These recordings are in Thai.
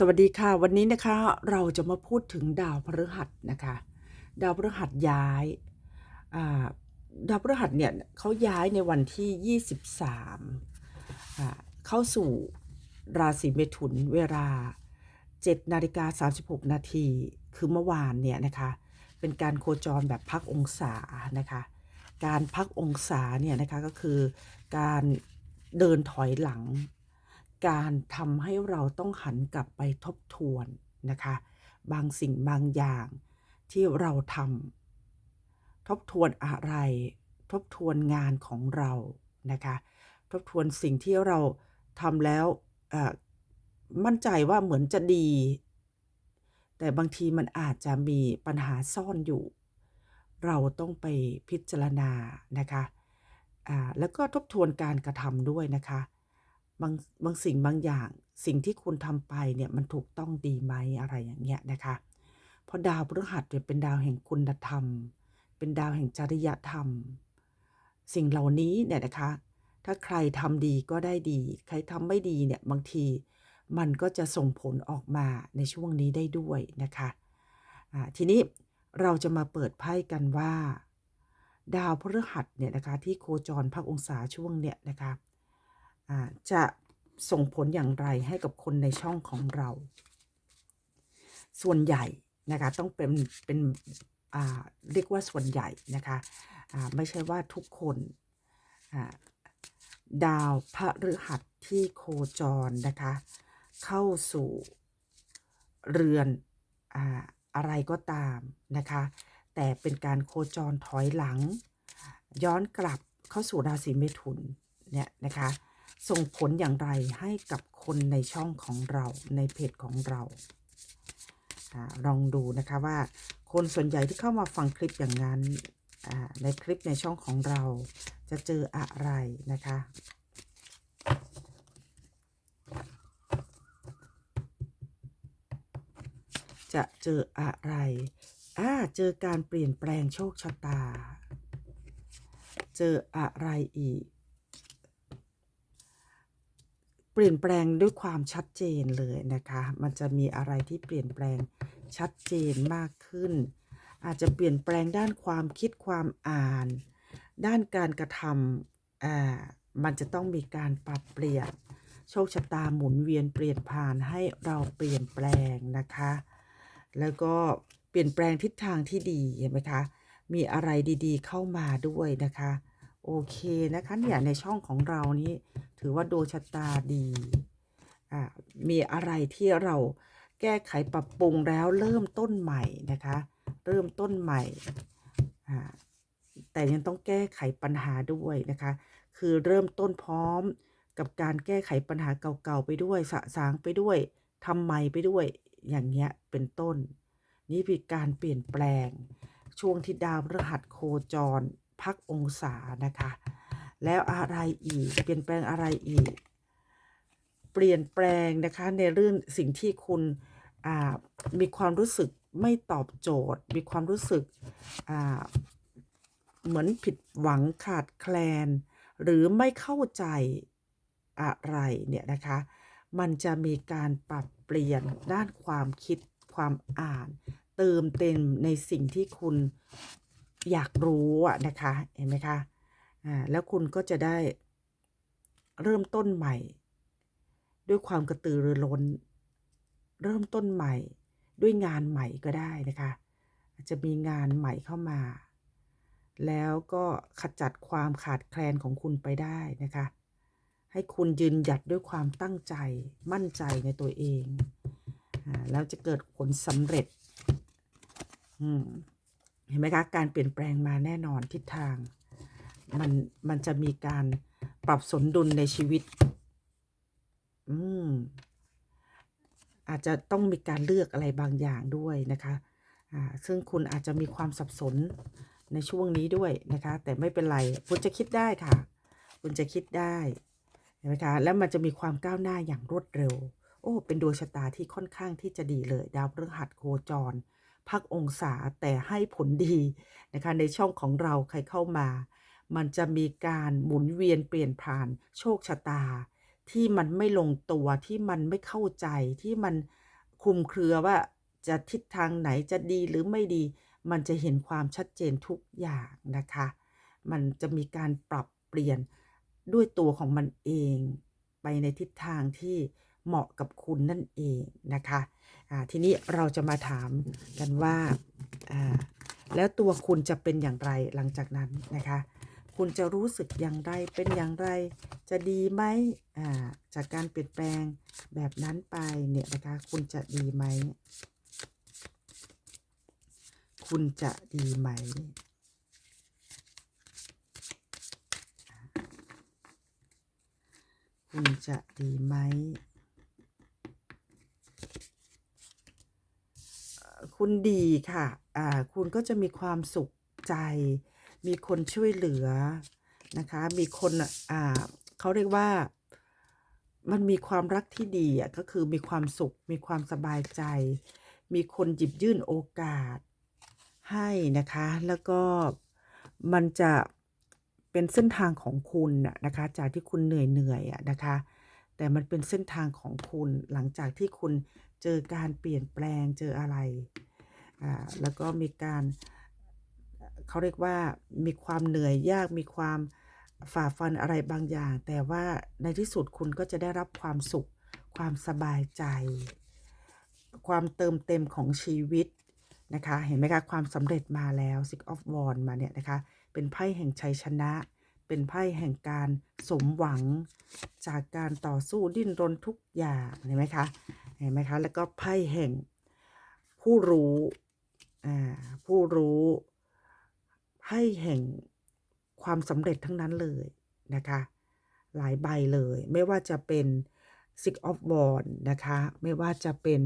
สวัสดีค่ะ วันนี้นะคะเราจะมาพูดถึงดาวพฤหัสนะคะ ดาวพฤหัสย้ายาดาวพฤหัสเนี่ยเขาย้ายในวันที่ 23อ่าเข้าสู่ราศีเมถุนเวลา 7 นาฬิกา 36 นาทีคือเมื่อวานเนี่ยนะคะ เป็นการโคจรแบบพักองศานะคะ การพักองศาเนี่ยนะคะก็คือการเดินถอยหลัง การทำให้เราต้องหันกลับไปทบทวนนะคะ บางสิ่งบางอย่างที่เราทำทบทวนอะไร ทบทวนงานของเรานะคะ ทบทวนสิ่งที่เราทำแล้วมั่นใจว่าเหมือนจะดี แต่บางทีมันอาจจะมีปัญหาซ่อนอยู่ เราต้องไปพิจารณานะคะแล้วก็ทบทวนการกระทำด้วยนะคะ บางบางสิ่งบางอย่างสิ่งที่คุณทำไปเนี่ยมันถูกต้องดีไหมอะไรอย่างเงี้ยนะคะเพราะดาวพฤหัสเนี่ยเป็นดาวแห่งคุณธรรม เป็นดาวแห่งจริยธรรม สิ่งเหล่านี้เนี่ยนะคะ ถ้าใครทำดีก็ได้ดี ใครทำไม่ดีเนี่ยบางทีมันก็จะส่งผลออกมาในช่วงนี้ได้ด้วยนะคะอ่าทีนี้เราจะมาเปิดไพ่กันว่า ดาวพฤหัสเนี่ยนะคะที่โคจรพักองศาช่วงเนี่ยนะคะ จะส่งผลอย่างไรให้กับคนในช่องของเรา ส่วนใหญ่นะคะต้องเป็นเป็นเรียกว่าส่วนใหญ่นะคะไม่ใช่ว่าทุกคนดาวพระฤหัสที่โคจรนะคะ เข้าสู่เรือนออะไรก็ตามนะคะ แต่เป็นการโคจรถอยหลัง ย้อนกลับเข้าสู่ราศีเมถุนเนี่ยนะคะ ส่งผลอย่างไรให้กับคนในช่องของเราในเพจของเราอลองดูนะคะว่าคนส่วนใหญ่ที่เข้ามาฟังคลิปอย่างนั้นในคลิปในช่องของเราจะเจออะไรนะคะจะเจออะไร อ่า เจอการเปลี่ยนแปลงโชคชะตา เจออะไรอีก เปลี่ยนแปลงด้วยความชัดเจนเลยนะคะ มันจะมีอะไรที่เปลี่ยนแปลงชัดเจนมากขึ้น อาจจะเปลี่ยนแปลงด้านความคิดความอ่าน ด้านการกระทำอ่ามันจะต้องมีการปรับเปลี่ยน โชคชะตาหมุนเวียนเปลี่ยนผ่านให้เราเปลี่ยนแปลงนะคะ แล้วก็เปลี่ยนแปลงทิศทางที่ดีเห็นไหมคะมีอะไรดีๆ เข้ามาด้วยนะคะ โอเคนะคะเนี่ยในช่องของเรานี้ ถือว่าดวงชะตาดีอ่ามีอะไรที่เราแก้ไขปรับปรุงแล้วเริ่มต้นใหม่นะคะ เริ่มต้นใหม่อ่าแต่ยังต้องแก้ไขปัญหาด้วยนะคะ คือเริ่มต้นพร้อมกับการแก้ไขปัญหาเก่าๆไปด้วยสะสางไปด้วยทำใหม่ไปด้วยอย่างเงี้ยเป็นต้น นี่เป็นการเปลี่ยนแปลง ช่วงที่ดาวพฤหัสโคจร พักองศานะคะ แล้วอะไรอีก เปลี่ยนแปลงอะไรอีก เปลี่ยนแปลงนะคะในเรื่องสิ่งที่คุณมีความรู้สึกไม่ตอบโจทย์ มีความรู้สึกเหมือนผิดหวังขาดแคลน หรือไม่เข้าใจอะไรเนี่ยนะคะ มันจะมีการปรับเปลี่ยนด้านความคิดความอ่าน เติมเต็มในสิ่งที่คุณอยากรู้อะนะคะ เห็นไหมคะ อ่าแล้วคุณก็จะได้เริ่มต้นใหม่ ด้วยความกระตือรือร้น เริ่มต้นใหม่ด้วยงานใหม่ก็ได้นะคะอาจจะมีงานใหม่เข้ามา แล้วก็ขจัดความขาดแคลนของคุณไปได้นะคะ ให้คุณยืนหยัดด้วยความตั้งใจมั่นใจในตัวเองอแล้วจะเกิดผลสำเร็จเห็นไหมคะ การเปลี่ยนแปลงมาแน่นอนทิศทาง มันมันจะมีการปรับสมดุลในชีวิต อืม อาจจะต้องมีการเลือกอะไรบางอย่างด้วยนะคะอ่าซึ่งคุณอาจจะมีความสับสนในช่วงนี้ด้วยนะคะ แต่ไม่เป็นไร คุณจะคิดได้ค่ะ คุณจะคิดได้เห็นไหมคะแล้วมันจะมีความก้าวหน้าอย่างรวดเร็ว โอ้ เป็นดวงชะตาที่ค่อนข้างที่จะดีเลย ดาวพฤหัสโคจรพักองศาแต่ให้ผลดีนะคะในช่องของเราใครเข้ามา มันจะมีการหมุนเวียนเปลี่ยนผ่านโชคชะตา ที่มันไม่ลงตัวที่มันไม่เข้าใจที่มันคุมเครือว่าจะทิศทางไหนจะดีหรือไม่ดี มันจะเห็นความชัดเจนทุกอย่างนะคะ มันจะมีการปรับเปลี่ยนด้วยตัวของมันเองไปในทิศทางที่เหมาะกับคุณนั่นเองนะคะทีนี้เราจะมาถามกันว่า แล้วตัวคุณจะเป็นอย่างไรหลังจากนั้นนะคะ คุณจะรู้สึกอย่างไรเป็นอย่างไร จะดีไหมอ่าจากการเปลี่ยนแปลงแบบนั้นไปเนี่ยนะคะ คุณจะดีไหม คุณจะดีไหม คุณจะดีไหม คุณดีค่ะ อ่า คุณก็จะมีความสุขใจ มีคนช่วยเหลือนะคะ มีคนอ่าเขาเรียกว่ามันมีความรักที่ดีอะก็คือมีความสุข มีความสบายใจ มีคนหยิบยื่นโอกาสให้นะคะ แล้วก็มันจะเป็นเส้นทางของคุณน่ะนะคะ จากที่คุณเหนื่อยเหนื่อยอะนะคะ แต่มันเป็นเส้นทางของคุณหลังจากที่คุณเจอการเปลี่ยนแปลงเจออะไรอ่าแล้วก็มีการ เขาเรียกว่ามีความเหนื่อยยากมีความฝ่าฟันอะไรบางอย่าง แต่ว่าในที่สุดคุณก็จะได้รับความสุข ความสบายใจ ความเติมเต็มของชีวิตนะคะ เห็นไหมคะความสำเร็จมาแล้ว Six of Wands มาเนี่ยนะคะ เป็นไพ่แห่งชัยชนะ เป็นไพ่แห่งการสมหวังจากการต่อสู้ดิ้นรนทุกอย่างเห็นไหมคะเห็นไหมคะแล้วก็ไพ่แห่งผู้รู้อ่าผู้รู้ ไพ่แห่งความสำเร็จทั้งนั้นเลยนะคะ หลายใบเลย ไม่ว่าจะเป็น Six of Wands นะคะ ไม่ว่าจะเป็น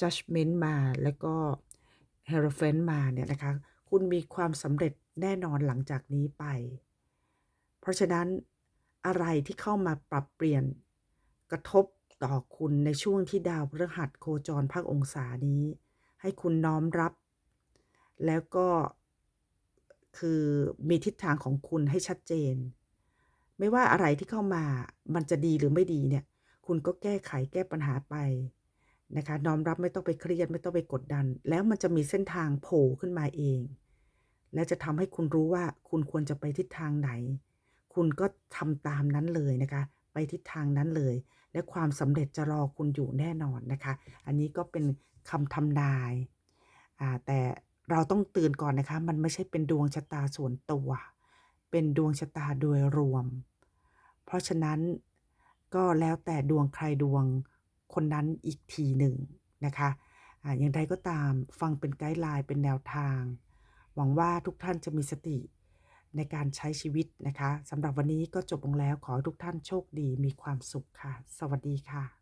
Judgment มา แล้วก็ h e r o p h a n t มาเนี่ยนะคะ คุณมีความสำเร็จแน่นอนหลังจากนี้ไป เพราะฉะนั้นอะไรที่เข้ามาปรับเปลี่ยนกระทบต่อคุณในช่วงที่ดาวพฤหัสโคจรภาคองศานี้ ให้คุณน้อมรับ แล้วก็ คือมีทิศทางของคุณให้ชัดเจน ไม่ว่าอะไรที่เข้ามามันจะดีหรือไม่ดีเนี่ย คุณก็แก้ไขแก้ปัญหาไปนะคะน้อมรับไม่ต้องไปเครียดไม่ต้องไปกดดัน แล้วมันจะมีเส้นทางโผล่ขึ้นมาเอง และจะทำให้คุณรู้ว่าคุณควรจะไปทิศทางไหน คุณก็ทำตามนั้นเลยนะคะ ไปทิศทางนั้นเลย และความสำเร็จจะรอคุณอยู่แน่นอนนะคะ อันนี้ก็เป็นคำทำนายแต่ เราต้องเตือนก่อนนะคะ มันไม่ใช่เป็นดวงชะตาส่วนตัว เป็นดวงชะตาโดยรวม เพราะฉะนั้นก็แล้วแต่ดวงใครดวงคนนั้นอีกทีหนึ่งนะคะอ่าอย่างไรก็ตามฟังเป็นไกด์ไลน์เป็นแนวทาง หวังว่าทุกท่านจะมีสติในการใช้ชีวิตนะคะสำหรับวันนี้ก็จบลงแล้วขอให้ทุกท่านโชคดีมีความสุขค่ะ สวัสดีค่ะ